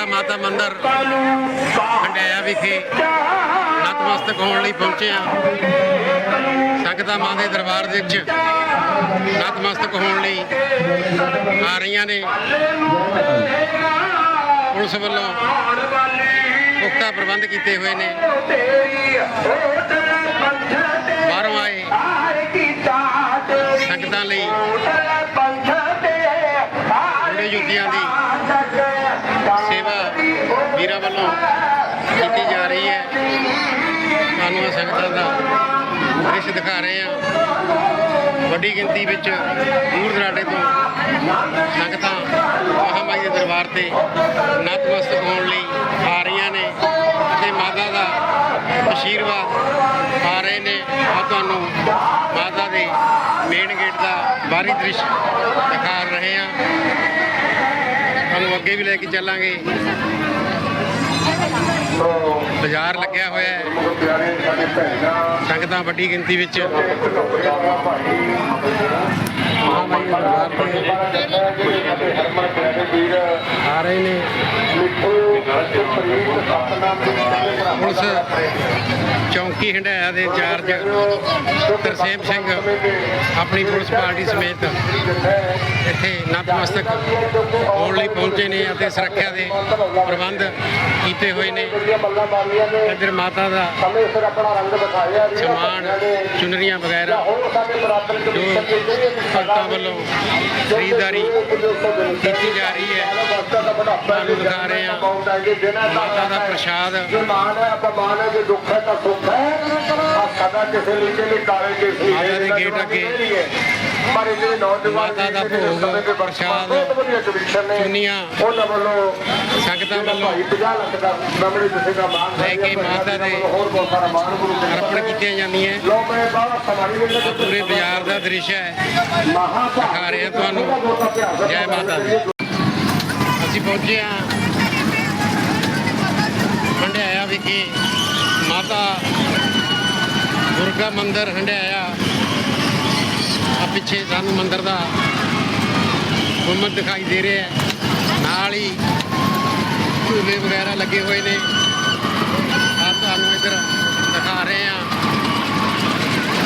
ਦੁਰਗਾ ਮਾਤਾ ਮੰਦਿਰ ਹੰਡਿਆਇਆ ਵਿਖੇ ਨਤਮਸਤਕ ਹੋਣ ਲਈ ਪਹੁੰਚੇ ਆ ਸੰਗਤਾਂ ਮਾਂ ਦੇ ਦਰਬਾਰ ਦੇ ਵਿੱਚ ਨਤਮਸਤਕ ਹੋਣ ਲਈ ਆ ਰਹੀਆਂ ਨੇ। ਪੁਲਿਸ ਵੱਲੋਂ ਪੁਖਤਾ ਪ੍ਰਬੰਧ ਕੀਤੇ ਹੋਏ ਨੇ। ਬਾਹਰੋਂ ਆਏ ਸੰਗਤਾਂ ਲਈ। ਜੁੱਤੀਆਂ ਦੀ ਸੇਵਾ ਵੀਰਾਂ ਵੱਲੋਂ ਕੀਤੀ ਜਾ ਰਹੀ ਹੈ। ਤੁਹਾਨੂੰ ਇਹ ਸੰਗਤਾਂ ਦਾ ਦ੍ਰਿਸ਼ ਦਿਖਾ ਰਹੇ ਹਾਂ। ਵੱਡੀ ਗਿਣਤੀ ਵਿੱਚ ਦੂਰ ਦਰਾਡੇ ਤੋਂ ਸੰਗਤਾਂ ਮਹਾਮਾਈ ਦੇ ਦਰਬਾਰ ਤੇ ਨਤਮਸਤਕ ਹੋਣ ਲਈ ਆ ਰਹੀਆਂ ਨੇ ਤੇ ਮਾਤਾ ਦਾ ਆਸ਼ੀਰਵਾਦ ਆ ਰਹੇ ਨੇ। ਆ ਤੁਹਾਨੂੰ ਮਾਤਾ ਦੇ ਮੇਨ ਗੇਟ ਦਾ ਬਾਹਰੀ ਦ੍ਰਿਸ਼ ਦਿਖਾ ਤੁਹਾਨੂੰ ਅੱਗੇ ਵੀ ਲੈ ਕੇ ਚੱਲਾਂਗੇ। ਬਾਜ਼ਾਰ ਲੱਗਿਆ ਹੋਇਆ ਹੈ। ਸੰਗਤਾਂ ਵੱਡੀ ਗਿਣਤੀ ਵਿੱਚ। ਮਹਾਮਾਈ ਦਰਬਾਰ ਆ ਰਹੇ ਨੇ। ਪੁਲਿਸ ਚੌਂਕੀ ਹੰਡਾਇਆ ਦੇ ਇੰਚਾਰਜ ਤਰਸੇਮ ਸਿੰਘ ਆਪਣੀ ਪੁਲਿਸ ਪਾਰਟੀ ਸਮੇਤ ਇੱਥੇ ਨਤਮਸਤਕ ਹੋਣ ਲਈ ਪਹੁੰਚੇ ਨੇ ਅਤੇ ਸੁਰੱਖਿਆ ਦੇ ਪ੍ਰਬੰਧ ਕੀਤੇ ਹੋਏ ਨੇ। ਇੱਧਰ ਮਾਤਾ ਦਾ ਸਮਾਨ ਚੁਨਰੀਆਂ ਵਗੈਰਾ ਜੋ ਭਗਤਾਂ ਵੱਲੋਂ ਖਰੀਦਦਾਰੀ ਕੀਤੀ ਜਾ ਰਹੀ ਹੈ, ਤੁਹਾਨੂੰ ਦਿਖਾ ਰਹੇ ਹਾਂ। ਮਾਤਾ ਦਾ ਪ੍ਰਸ਼ਾਦ। ਮਾਨ ਹੈ ਅਪਮਾਨ ਹੈ, ਜੇ ਦੁੱਖ ਹੈ, ਤਾਂ ਸੁੱਖ ਆ ਸਦਾ ਕਿਸੇ ਕੇ ਲਈ ਕਾਲੇ ਕੇ ਸੀ ਮਾਤਾ ਦੇ ਗੇਟ ਅੱਗੇ। ਪਰ ਇਹ ਜਿਹੜੇ ਨੌਜਵਾਨ ਮਾਤਾ ਦਾ ਭੋਗ, ਪ੍ਰਸ਼ਾਦ, ਚੁੰਨੀਆਂ ਉਹਨਾਂ ਵੱਲੋਂ ਸੰਗਤਾਂ ਵੱਲੋਂ ਭਾਈ 50 ਲੱਖ ਦਾ ਨਮੜੇ ਕਿਸੇ ਦਾ ਮਾਨ ਲੈ ਕੇ ਮਾਤਾ ਦੇ ਅਰਪਣ ਕੀਤੀਆਂ ਜਾਂਦੀਆਂ। ਲੋ ਮੈਂ ਬਾਬਾ ਸਮਾਰੀ ਦੇ ਪੂਰੇ ਬਾਜ਼ਾਰ ਦਾ ਦ੍ਰਿਸ਼ ਹੈ। ਦਿਖਾ ਰਹੇ ਹਾਂ ਤੁਹਾਨੂੰ। ਜੈ ਮਾਤਾ ਦੀ। ਅਸੀਂ ਪਹੁੰਚੇ ਹਾਂ। ਹੰਡਿਆਇਆ ਵਿਖੇ। ਮਾਤਾ ਦੁਰਗਾ ਮੰਦਿਰ ਹੰਡਿਆਇਆ। ਆ ਪਿੱਛੇ ਸਾਨੂੰ ਮੰਦਿਰ ਦਾ ਗੁੰਮਤ ਦਿਖਾਈ ਦੇ ਰਿਹਾ ਹੈ। ਨਾਲ ਹੀ ਝੂਲੇ ਵਗੈਰਾ ਲੱਗੇ ਹੋਏ ਨੇ। ਆ ਤੁਹਾਨੂੰ ਇੱਧਰ ਦਿਖਾ ਰਹੇ ਹਾਂ।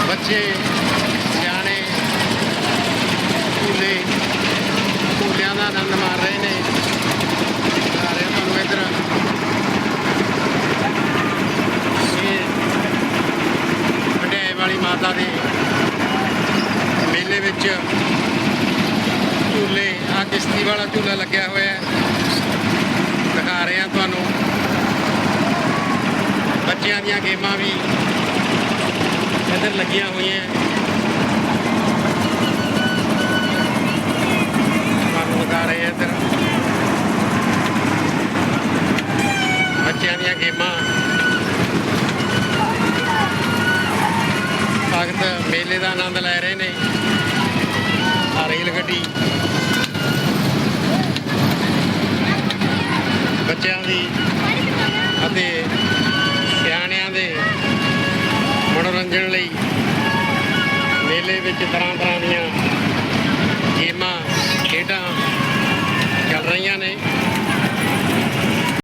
ਬੱਚੇ, ਸਿਆਣੇ, ਝੂਲੇ, ਝੂਲਿਆਂ ਦਾ ਆਨੰਦ ਮਾਰ ਰਹੇ ਨੇ ਦਿਖਾ ਰਹੇ ਹਾਂ ਤੁਹਾਨੂੰ ਇੱਧਰ ਇਹ ਵਡਿਆਏ ਵਾਲੀ ਮਾਤਾ ਦੇ ਮੇਲੇ ਵਿੱਚ ਝੂਲੇ, ਆ ਕਿਸ਼ਤੀ ਵਾਲਾ ਝੂਲਾ ਲੱਗਿਆ ਹੋਇਆ ਹੈ। ਦਿਖਾ ਰਹੇ ਹਾਂ ਤੁਹਾਨੂੰ। ਬੱਚਿਆਂ ਦੀਆਂ ਗੇਮਾਂ ਵੀ ਇੱਧਰ ਲੱਗੀਆਂ ਹੋਈਆਂ ਤੁਹਾਨੂੰ ਦਿਖਾ ਰਹੇ ਹਾਂ ਇੱਧਰ ਬੱਚਿਆਂ ਦੀਆਂ ਗੇਮਾਂ ਭਗਤ ਮੇਲੇ ਦਾ ਆਨੰਦ ਲੈ ਰਹੇ ਨੇ। ਆ ਰੇਲ ਗੱਡੀ। ਬੱਚਿਆਂ ਦੀ ਅਤੇ ਸਿਆਣਿਆਂ ਦੇ ਮਨੋਰੰਜਨ ਲਈ ਮੇਲੇ ਵਿੱਚ ਤਰ੍ਹਾਂ ਤਰ੍ਹਾਂ